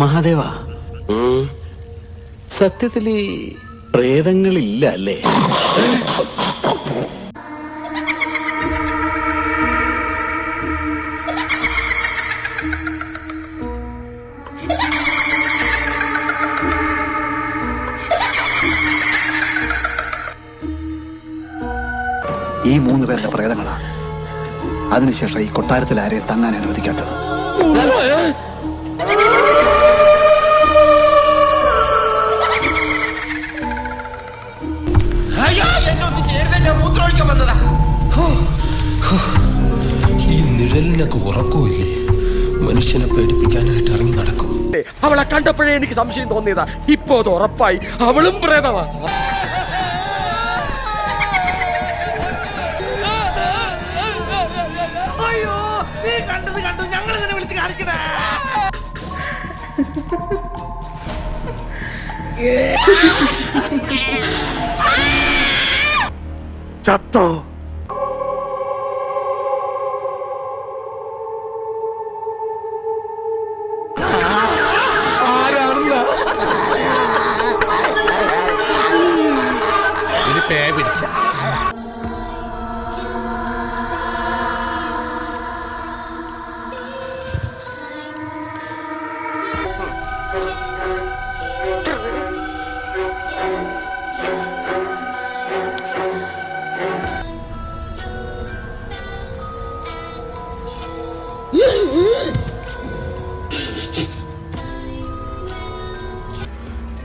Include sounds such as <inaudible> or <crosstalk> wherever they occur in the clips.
മഹാദേവ. സത്യത്തിൽ ഈ പ്രേതങ്ങളില്ല അല്ലേ? ഈ മൂന്ന് പേരുടെ പ്രേതങ്ങളാ. അതിനുശേഷം ഈ കൊട്ടാരത്തിൽ ആരെയും തങ്ങാൻ അനുവദിക്കാത്തത്. ഈ ഉറക്കമില്ലേ? മനുഷ്യനെ പേടിപ്പിക്കാനായിട്ട് ഇറങ്ങി നടക്കും. അവളെ കണ്ടപ്പോഴേ എനിക്ക് സംശയം തോന്നിയതാ. ഇപ്പോ അത് ഉറപ്പായി. അവളും പ്രേതമാ ഒരു <laughs> സേ പിടിച്ച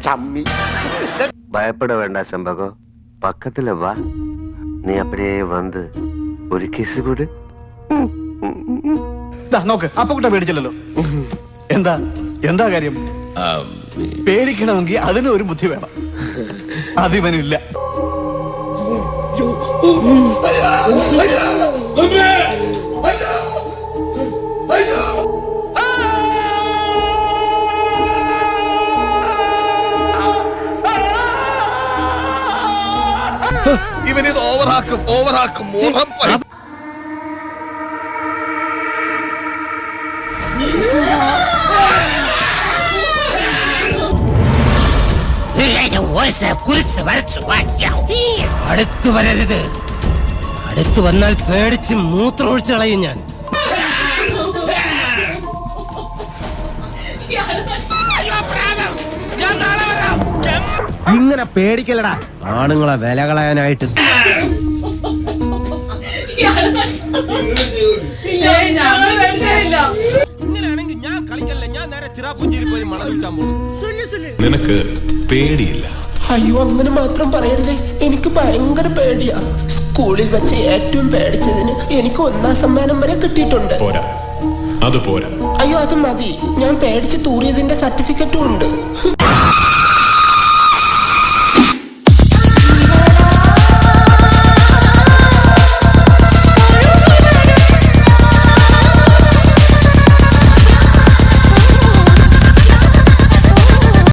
ചമ്മി. ഭയപ്പെട വേണ്ട ചെമ്പകോ பக்கத்துல வா நீ அப்படியே வந்து ഒരു കിസ് കൊട് ദാ നോക്ക് അപ്പക്കുട്ട പേടിച്ചില്ലല്ലോ എന്താ എന്താ കാര്യം പേടിക്കണമെങ്കിൽ അതിന് ഒരു ബുദ്ധി വേണം അതിവനില്ല ഇവനിത് ഓവറാക്കും ഓവറാക്കും ഉറപ്പായി. അടുത്തു വരരുത്. അടുത്തു വന്നാൽ പേടിച്ച് മൂത്രമൊഴിച്ച് കളയും ഞാൻ ഇങ്ങനെ പേടിക്കലടാ ആണുങ്ങളെ വില കളയാനായിട്ട്. ഇങ്ങനെയാണെങ്കിൽ ഞാൻ കളിക്കല്ല? ഞാൻ നേരെ ചിറാപുഞ്ചിരി പോയി മണം വിൽക്കാൻ പോകും നിനക്ക് പേടിയില്ല. അയ്യോ അങ്ങനെ മാത്രം പറയരുതേ. എനിക്ക് ഭയങ്കര പേടിയാ. സ്കൂളിൽ വെച്ച് ഏറ്റവും പേടിച്ചതിന് എനിക്ക് ഒന്നാം സമ്മാനം വരെ കിട്ടിയിട്ടുണ്ട്. പോരാ. അത് പോരാ. അയ്യോ അത് മതി. ഞാൻ പേടിച്ച് തൂറിയതിന്റെ സർട്ടിഫിക്കറ്റും ഉണ്ട്.